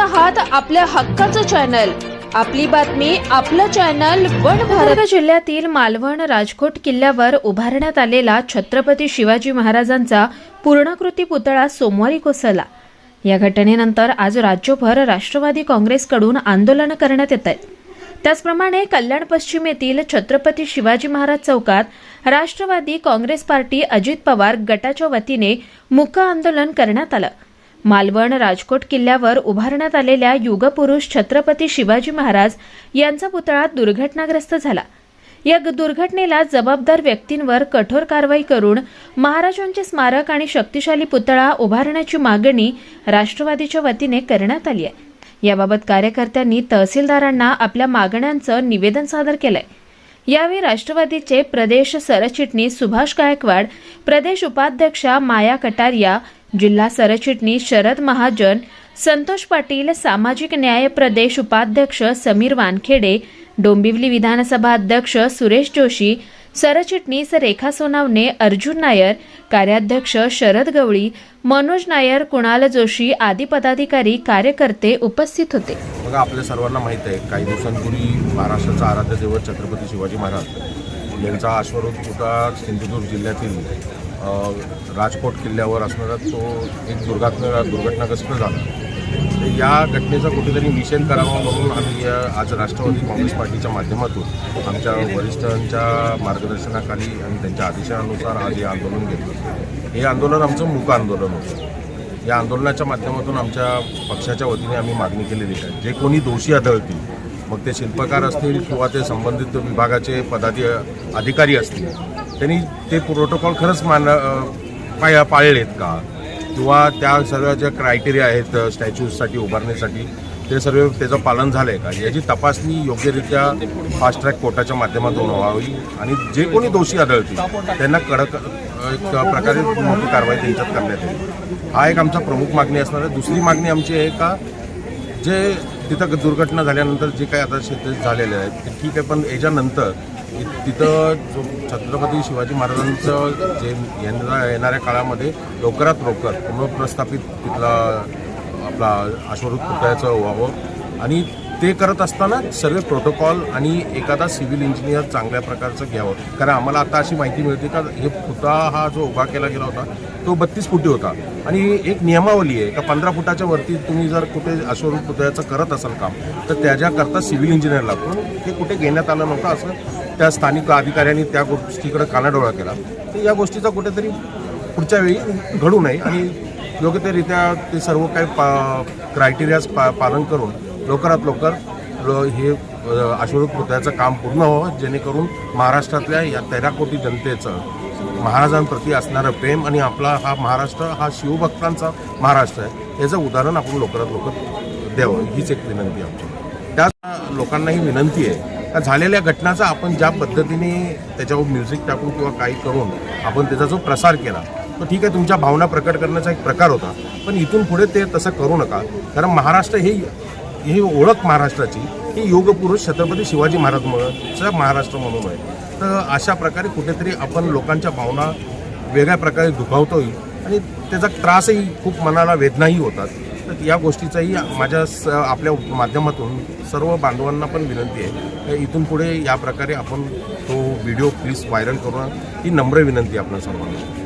आहात आपल्या हक्काचं चॅनल. आपली बातमी आपलं चॅनल वन भारत. जिल्ह्यातील मालवण राजकोट किल्ल्यावर उभारण्यात आलेला छत्रपती शिवाजी महाराजांचा पूर्णाकृती पुतळा सोमवारी कोसळला. या घटनेनंतर आज राज्यभर राष्ट्रवादी काँग्रेसकडून आंदोलनं करण्यात येत आहेत त्याचप्रमाणे कल्याण पश्चिम येथील छत्रपती शिवाजी महाराज चौकात राष्ट्रवादी काँग्रेस पार्टी अजित पवार गटाच्या वतीने मुक आंदोलन करण्यात आलं. मालवण राजकोट किल्ल्यावर उभारण्यात आलेल्या युगपुरुष छत्रपती शिवाजी महाराज यांचा पुतळा दुर्घटनाग्रस्त झाला. या दुर्घटनेला जबाबदार व्यक्तींवर कठोर कारवाई करून महाराजांचे स्मारक आणि शक्तिशाली पुतळा उभारण्याची मागणी राष्ट्रवादीच्या वतीने करण्यात आली आहे. याबाबत कार्यकर्त्यांनी तहसीलदारांना आपल्या मागण्यांचं निवेदन सादर केलंय. यावेळी राष्ट्रवादीचे प्रदेश सरचिटणीस सुभाष गायकवाड प्रदेश उपाध्यक्षा माया कटारिया जिल्हा सरचिटणीस शरद महाजन संतोष पाटील सामाजिक न्याय प्रदेश उपाध्यक्ष समीर वानखेडे डोंबिवली विधानसभा अध्यक्ष सुरेश जोशी सरचिटणीस रेखा सोनावणे अर्जुन नायर कार्याध्यक्ष शरद गवळी मनोज नायर कुणाल जोशी आदी पदाधिकारी कार्यकर्ते उपस्थित होते. बघा आपल्या सर्वांना माहीत आहे काही दिवसांपूर्वी महाराष्ट्राचा आराध्य दैवत छत्रपती शिवाजी महाराज यांचा अश्वरोध पुतळा सिंधुदुर्ग जिल्ह्यातील राजकोट किल्ल्यावर असणारा तो एक दुर्घटना दुर्घटनाग्रस्त झाला. तर या घटनेचा कुठेतरी निषेध करावा म्हणून आम्ही आज राष्ट्रवादी काँग्रेस पार्टीच्या माध्यमातून आमच्या वरिष्ठांच्या मार्गदर्शनाखाली आणि त्यांच्या आदेशानुसार आज हे आंदोलन घेतलं हे आंदोलन आमचं मूक आंदोलन होतं. या आंदोलनाच्या माध्यमातून आमच्या पक्षाच्या वतीने आम्ही मागणी केलेली आहे. जे कोणी दोषी आढळतील मग ते शिल्पकार असतील किंवा ते संबंधित विभागाचे पदाधी अधिकारी असतील त्यांनी ते प्रोटोकॉल खरंच मान पाया पाळलेत का? किंवा त्या सर्व ज्या क्रायटेरिया आहेत स्टॅच्यूजसाठी उभारण्यासाठी ते सर्व त्याचं पालन झालं आहे का? याची तपासणी योग्यरित्या फास्ट ट्रॅक कोर्टाच्या माध्यमातून व्हावी आणि जे कोणी दोषी आढळतील त्यांना कडक एक प्रकारे मोठी कारवाई त्यांच्यात करण्यात येईल. हा एक आमचा प्रमुख मागणी असणार आहे. दुसरी मागणी आमची आहे का? जे तिथं दुर्घटना झाल्यानंतर जे काही आता शेत झालेले आहेत ते ठीक आहे पण याच्यानंतर तिथं जो छत्रपती शिवाजी महाराजांचं जे येणाऱ्या येणाऱ्या काळामध्ये लवकरात लवकर पुनर्प्रस्थापित तिथला आपला अश्वरूप पुतळ्याचं व्हावं. आणि ते करत असताना सर्व प्रोटोकॉल आणि एखादा सिव्हिल इंजिनियर चांगल्या प्रकारचं घ्यावं. कारण आम्हाला आता अशी माहिती मिळते का हे पुतळा हा जो उभा केला गेला होता तो बत्तीस फुटी होता. आणि एक नियमावली आहे का पंधरा फुटाच्या वरती तुम्ही जर कुठे अश्वरूप पुतळ्याचं करत असाल काम तर त्याच्याकरता सिव्हिल इंजिनियर लागतो. ते कुठे घेण्यात आलं नव्हतं असं त्या स्थानिक अधिकाऱ्यांनी त्या गोष्टीकडे कानाडोळा केला. तर या गोष्टीचा कुठेतरी पुढच्या वेळी घडू नये आणि योग्यतेरित्या ते सर्व काही पा क्रायटेरियाज पा पालन करून लवकरात लवकर हे अ, पुतळ्याचं काम पूर्ण व्हावं जेणेकरून महाराष्ट्रातल्या या तेरा कोटी जनतेचं महाराजांप्रती असणारं प्रेम आणि आपला हा महाराष्ट्र हा शिवभक्तांचा महाराष्ट्र आहे याचं उदाहरण आपण लवकरात लवकर द्यावं हीच एक विनंती आमची. त्याच लोकांनाही विनंती आहे का झालेल्या घटनाचा आपण ज्या पद्धतीने त्याच्यावर म्युझिक टाकून किंवा काही करून आपण त्याचा जो प्रसार केला तो ठीक आहे तुमच्या भावना प्रकट करण्याचा एक प्रकार होता पण इथून पुढे ते तसं करू नका. कारण महाराष्ट्र हे ही ओळख महाराष्ट्राची ही योगपुरुष छत्रपती शिवाजी महाराज महाराजमुळं महाराष्ट्र म्हणून आहे. तर अशा प्रकारे कुठेतरी आपण लोकांच्या भावना वेगळ्या प्रकारे दुखावतोय आणि त्याचा त्रासही खूप मनाला वेदनाही होतात. तर या गोष्टीचाही माझ्या स आपल्या माध्यमातून सर्व बांधवांना पण विनंती आहे. इथून पुढे या प्रकारे आपण तो व्हिडिओ प्लीज व्हायरल करून ही नम्र विनंती आहे आपल्या सर्वांना.